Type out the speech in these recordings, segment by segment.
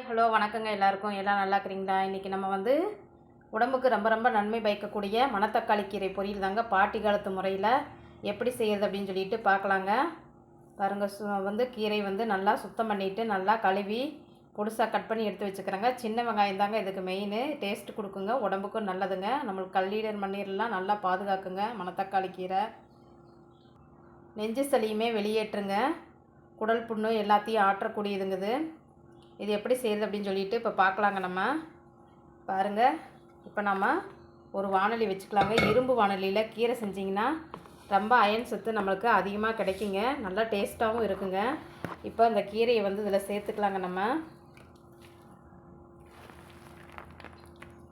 Hi hello வணக்கங்க எல்லாருக்கும். எல்லாம் நல்லா இருக்கிறீங்களா? இன்றைக்கி நம்ம வந்து உடம்புக்கு ரொம்ப ரொம்ப நன்மை பயக்கக்கூடிய மணத்தக்காளி கீரை பொரியல் தாங்க பாட்டி காலத்து முறையில். எப்படி செய்கிறது அப்படின்னு சொல்லிட்டு பார்க்கலாங்க. பாருங்கள் சு வந்து கீரை வந்து நல்லா சுத்தம் பண்ணிவிட்டு நல்லா கழுவி பொடுசாக கட் பண்ணி எடுத்து வச்சுக்கிறேங்க. சின்ன வெங்காயம் தாங்க இதுக்கு மெயின் டேஸ்ட் கொடுக்குங்க. உடம்புக்கும் நல்லதுங்க. நம்மளுக்கு கல்லீடர் மண்ணீரெலாம் நல்லா பாதுகாக்குங்க மணத்தக்காளி கீரை. நெஞ்சு சளியுமே வெளியேற்றுங்க. குடல் புண்ணு எல்லாத்தையும் ஆற்றக்கூடியதுங்குது. இது எப்படி செய்கிறது அப்படின்னு சொல்லிட்டு இப்போ பார்க்கலாங்க நம்ம. பாருங்கள் இப்போ நம்ம ஒரு வானொலி வச்சுக்கலாங்க. இரும்பு வானொலியில் கீரை செஞ்சிங்கன்னா ரொம்ப அயன் சத்து நம்மளுக்கு அதிகமாக கிடைக்குங்க. நல்லா டேஸ்ட்டாகவும் இருக்குங்க. இப்போ அந்த கீரையை வந்து இதில் சேர்த்துக்கலாங்க நம்ம.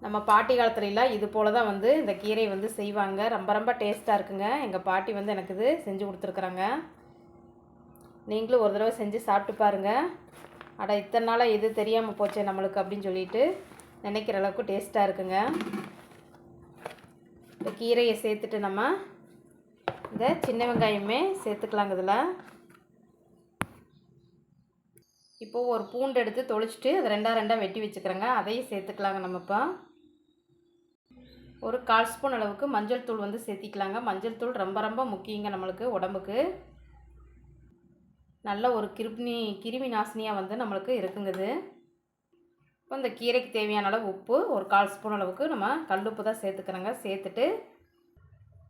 நம்ம பாட்டி காலத்துலலாம் இது போல் தான் வந்து இந்த கீரை வந்து செய்வாங்க. ரொம்ப ரொம்ப டேஸ்ட்டாக இருக்குங்க. எங்கள் பாட்டி வந்து எனக்கு இது செஞ்சு கொடுத்துருக்குறாங்க. நீங்களும் ஒரு தடவை செஞ்சு சாப்பிட்டு பாருங்கள் அட இத்தனை நாளாக எது தெரியாமல் போச்சே நம்மளுக்கு அப்படின்னு சொல்லிட்டு நினைக்கிற அளவுக்கு டேஸ்ட்டாக இருக்குங்க. இந்த கீரையை சேர்த்துட்டு நம்ம இந்த சின்ன வெங்காயமே சேர்த்துக்கலாங்க இதில். இப்போது ஒரு பூண்டு எடுத்து தொளிச்சிட்டு அதை ரெண்டாக ரெண்டாக வெட்டி வச்சுக்கிறேங்க. அதையும் சேர்த்துக்கலாங்க நம்ம இப்போ. ஒரு கால் ஸ்பூன் அளவுக்கு மஞ்சள் தூள் வந்து சேர்த்திக்கலாங்க. மஞ்சள் தூள் ரொம்ப ரொம்ப முக்கியங்க நம்மளுக்கு உடம்புக்கு. நல்ல ஒரு கிருமி கிருமி நாசினியாக வந்து நம்மளுக்கு இருக்குங்குது. இப்போ இந்த கீரைக்கு தேவையான அளவு உப்பு ஒரு கால் ஸ்பூன் அளவுக்கு நம்ம கல் உப்பு தான் சேர்த்துக்கிறோங்க சேர்த்துட்டு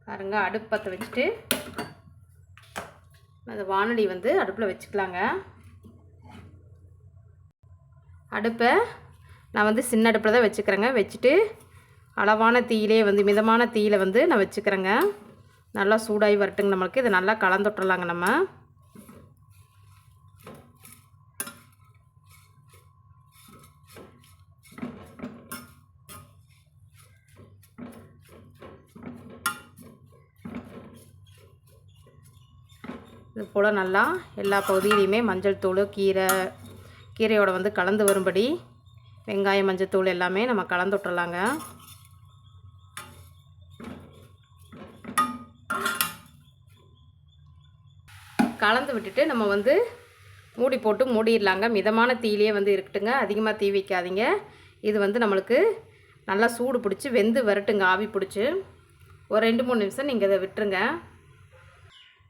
பாருங்க அடுப்பு பற்ற வச்சுட்டு அந்த வானொலி வந்து அடுப்பில் வச்சுக்கலாங்க. அடுப்பை நான் வந்து சின்ன அடுப்பில் தான் வச்சுக்கிறேங்க. வச்சுட்டு அளவான தீயிலே வந்து மிதமான தீயில் வந்து நான் வச்சுக்கிறேங்க. நல்லா சூடாகி வரட்டுங்க நம்மளுக்கு. இதை நல்லா கலந்துட்டுறலாங்க நம்ம. இது போல் நல்லா எல்லா பகுதியிலையுமே மஞ்சள் தூள் கீரை கீரையோட வந்து கலந்து வரும்படி வெங்காயம் மஞ்சள் தூள் எல்லாமே நம்ம கலந்து விட்டுறலாங்க. கலந்து விட்டுட்டு நம்ம வந்து மூடி போட்டு மூடிடலாங்க. மிதமான தீயிலே வந்து இருக்கட்டுங்க. அதிகமாக தீ வைக்காதீங்க. இது வந்து நம்மளுக்கு நல்லா சூடு பிடிச்சி வெந்து வரட்டுங்க. ஆவி பிடிச்சி. ஒரு ரெண்டு மூணு நிமிஷம் நீங்கள் இதை விட்டுருங்க.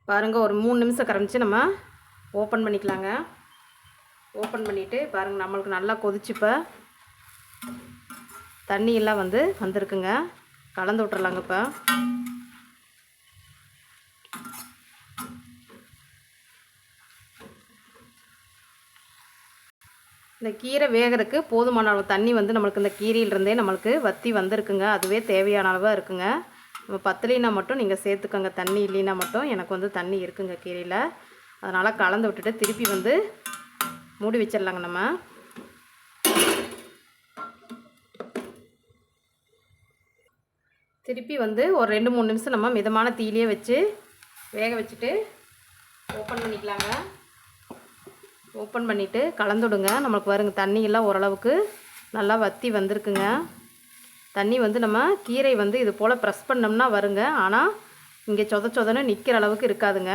பாருங்கள் ஒரு மூணு நிமிஷம் கரைஞ்சி நம்ம ஓப்பன் பண்ணிக்கலாங்க. ஓப்பன் பண்ணிவிட்டு பாருங்கள் நம்மளுக்கு நல்லா கொதிச்சுப்போ தண்ணியெல்லாம் வந்து வந்திருக்குங்க. கலந்து விட்றலாங்க இப்போ. இந்த கீரை வேகிறதுக்கு போதுமான அளவு தண்ணி வந்து நம்மளுக்கு இந்த கீரையிலிருந்தே நம்மளுக்கு வத்தி வந்திருக்குங்க. அதுவே தேவையான அளவாக இருக்குங்க. நம்ம பத்தலினா மட்டும் நீங்கள் சேர்த்துக்கோங்க. தண்ணி இல்லைன்னா மட்டும் எனக்கு வந்து தண்ணி இருக்குங்க கீரையில். அதனால் கலந்து விட்டுட்டு திருப்பி வந்து மூடி வச்சிடலாங்க நம்ம. திருப்பி வந்து ஒரு ரெண்டு மூணு நிமிஷம் நம்ம மிதமான தீயிலே வச்சு வேக வச்சுட்டு ஓப்பன் பண்ணிக்கலாங்க. ஓப்பன் பண்ணிவிட்டு கலந்துடுங்க நம்மளுக்கு வருங்க தண்ணியெல்லாம் ஓரளவுக்கு நல்லா வற்றி வந்திருக்குங்க. தண்ணி வந்து நம்ம கீரை வந்து இது போல் ப்ரெஸ் பண்ணோம்னா வருங்க. ஆனால் இங்கே சொத சொதன்னு நிற்கிற அளவுக்கு இருக்காதுங்க.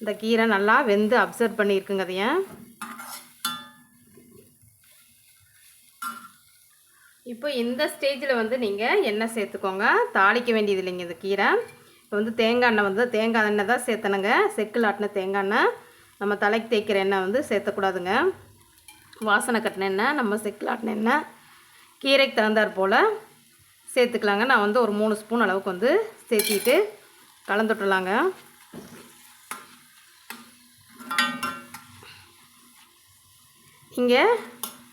இந்த கீரை நல்லா வெந்து அப்சர்வ் பண்ணியிருக்குங்க அதைய. இப்போ இந்த ஸ்டேஜில் வந்து நீங்கள் எண்ணெய் சேர்த்துக்கோங்க. தாளிக்க வேண்டியது இல்லைங்க இந்த கீரை. இப்போ வந்து தேங்காய் எண்ணெய் வந்து தேங்காய் எண்ணெய் தான் சேர்த்தணுங்க. செக்கில் ஆட்டின தேங்காய் எண்ணெய். நம்ம தலைக்கு தேய்க்கிற எண்ணெய் வந்து சேர்த்தக்கூடாதுங்க. வாசனை கட்டின எண்ணெய் நம்ம செக்கில் ஆட்டின எண்ணெய். கீரைக்கு தகுந்தாற் போல் சேர்த்துக்கலாங்க. நான் வந்து ஒரு மூணு ஸ்பூன் அளவுக்கு வந்து சேர்த்திட்டு கலந்துட்டுலாங்க. இங்கே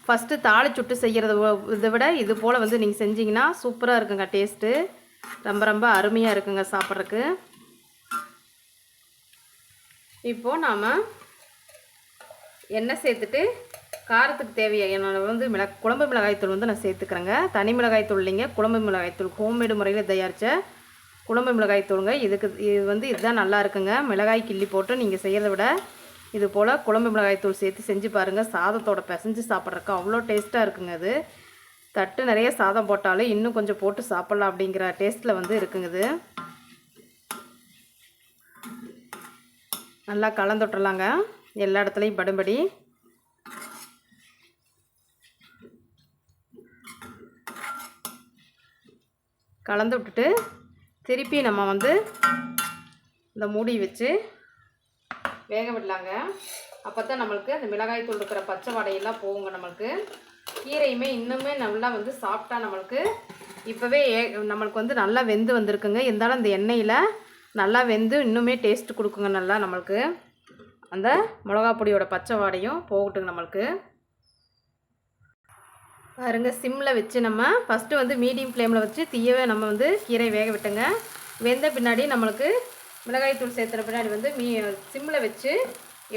ஃபஸ்ட்டு தாளிச்சுட்டு செய்கிறத இதை விட இது போல் வந்து நீங்கள் செஞ்சிங்கன்னா சூப்பராக இருக்குங்க டேஸ்ட்டு. ரொம்ப ரொம்ப அருமையாக இருக்குங்க சாப்பிட்றதுக்கு. இப்போது நாம் எண்ணெய் சேர்த்துட்டு காரத்துக்கு தேவையான வந்து மிள குழம்பு மிளகாய்த்தூள் வந்து நான் சேர்த்துக்கிறேங்க. தனி மிளகாய்த்தூள் இல்லைங்க குழம்பு மிளகாய்த்தூள் ஹோம்மேடு முறையில் தயாரித்த குழம்பு மிளகாய்த்தூளுங்க இதுக்கு இது வந்து இதுதான் நல்லா இருக்குங்க. மிளகாய் கிள்ளி போட்டு நீங்கள் செய்கிறத விட இது போல் குழம்பு மிளகாய்த்தூள் சேர்த்து செஞ்சு பாருங்கள் சாதத்தோட பிசைஞ்சு சாப்பிட்றக்கு அவ்வளோ டேஸ்ட்டாக இருக்குங்க அது. தட்டு நிறைய சாதம் போட்டாலும் இன்னும் கொஞ்சம் போட்டு சாப்பிட்லாம் அப்படிங்கிற டேஸ்ட்டில் வந்து இருக்குங்க இது. நல்லா கலந்துட்டுலாங்க எல்லா இடத்துலையும் படும்படி. கலந்து விட்டுட்டு திருப்பி நம்ம வந்து இந்த மூடி வச்சு வேக விடலாங்க. அப்போ தான் நம்மளுக்கு அந்த மிளகாய் தூள் இருக்கிற பச்சை வடையெல்லாம் போகுங்க நம்மளுக்கு. கீரையுமே இன்னுமே நல்லா வந்து சாப்பிட்டா நம்மளுக்கு இப்போவே ஏ நம்மளுக்கு வந்து நல்லா வெந்து வந்திருக்குங்க. இருந்தாலும் அந்த எண்ணெயில் நல்லா வெந்து இன்னுமே டேஸ்ட் கொடுக்குங்க நல்லா நம்மளுக்கு. அந்த மிளகா பொடியோட பச்சை வாடையும் போகட்டுங்க நம்மளுக்கு. பாருங்க சிம்மில் வச்சு நம்ம ஃபஸ்ட்டு வந்து மீடியம் ஃப்ளேமில் வச்சு தீயவே நம்ம வந்து கீரை வேக விட்டுங்க. வெந்த பின்னாடி நம்மளுக்கு மிளகாய் தூள் சேர்த்துற பின்னாடி வந்து மீ சிம்மில் வச்சு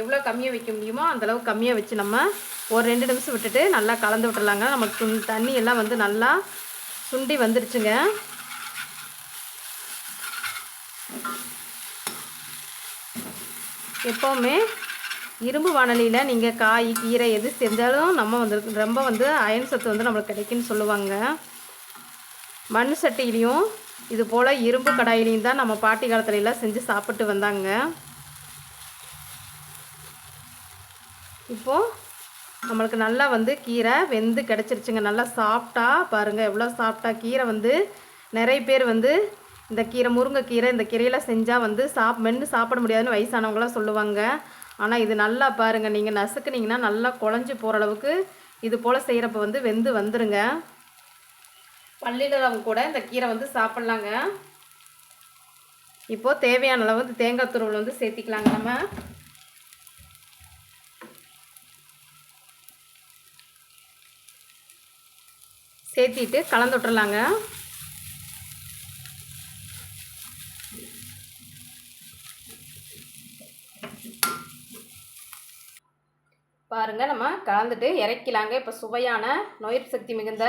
எவ்வளோ கம்மியாக வைக்க முடியுமோ அந்தளவு கம்மியாக வச்சு நம்ம ஒரு ரெண்டு நிமிஷம் விட்டுட்டு நல்லா கலந்து விட்டுறலாங்க. நமக்கு துண் தண்ணி எல்லாம் வந்து நல்லா சுண்டி வந்துருச்சுங்க. எப்போவுமே இரும்பு வானலியில் நீங்கள் காய் கீரை எது செஞ்சாலும் நம்ம வந்து ரொம்ப வந்து அயன் சத்து வந்து நம்மளுக்கு கிடைக்குன்னு சொல்லுவாங்க. மண் சட்டியிலையும் இது போல் இரும்பு கடாயிலையும் தான் நம்ம பாட்டி காலத்துல எல்லாம் செஞ்சு சாப்பிட்டு வந்தாங்க. இப்போது நம்மளுக்கு நல்லா வந்து கீரை வெந்து கிடச்சிருச்சுங்க. நல்லா சாப்பிட்டா பாருங்கள் எவ்வளோ சாப்பிட்டா கீரை வந்து நிறைய பேர் வந்து இந்த கீரை முருங்கைக்கீரை இந்த கீரையெல்லாம் செஞ்சால் வந்து சாப் மென்று சாப்பிட முடியாதுன்னு வயசானவங்களாம் சொல்லுவாங்க. ஆனால் இது நல்லா பாருங்கள் நீங்கள் நசுக்குனீங்கன்னா நல்லா குழஞ்சி போகிற அளவுக்கு இது போல் செய்கிறப்ப வந்து வெந்து வந்துடுங்க பள்ளியில் கூட இந்த கீரை வந்து சாப்பிட்லாங்க. இப்போது தேவையான அளவு வந்து தேங்காய் துருவல் வந்து சேர்த்திக்கலாங்க நம்ம. சேர்த்திட்டு கலந்து விட்டுறலாங்க. பாருங்கள் நம்ம கலந்துட்டு இறக்கிலாங்க. இப்போ சுவையான நோயிர் சக்தி மிகுந்த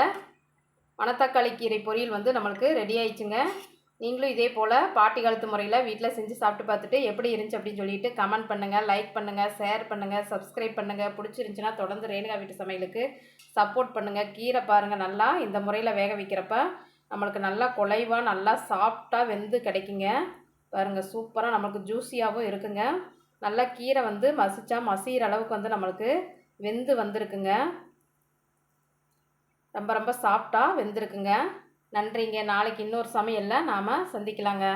மணத்தக்காளி கீரை பொரியல் வந்து நம்மளுக்கு ரெடி ஆயிடுச்சுங்க. நீங்களும் இதே போல் பாட்டி காலத்து முறையில் வீட்டில் செஞ்சு சாப்பிட்டு பார்த்துட்டு எப்படி இருந்துச்சு அப்படின்னு சொல்லிட்டு கமெண்ட் பண்ணுங்கள் லைக் பண்ணுங்கள் ஷேர் பண்ணுங்கள் சப்ஸ்கிரைப் பண்ணுங்கள் பிடிச்சிருந்துச்சின்னா தொடர்ந்து ரேணுகா வீட்டு சமையலுக்கு சப்போர்ட் பண்ணுங்கள் கீரை பாருங்கள் நல்லா இந்த முறையில் வேக வைக்கிறப்ப நம்மளுக்கு நல்லா குலைவாக நல்லா சாஃப்டாக வெந்து கிடைக்குங்க. பாருங்கள் சூப்பராக நம்மளுக்கு ஜூஸியாகவும் இருக்குங்க. நல்லா கீரை வந்து மசிச்சா மசிகிற அளவுக்கு வந்து நம்மளுக்கு வெந்து வந்திருக்குங்க. ரொம்ப ரொம்ப சாஃப்டாக வெந்திருக்குங்க. நன்றிங்க. நாளைக்கு இன்னொரு சமையலில் நாம் சந்திக்கலாங்க.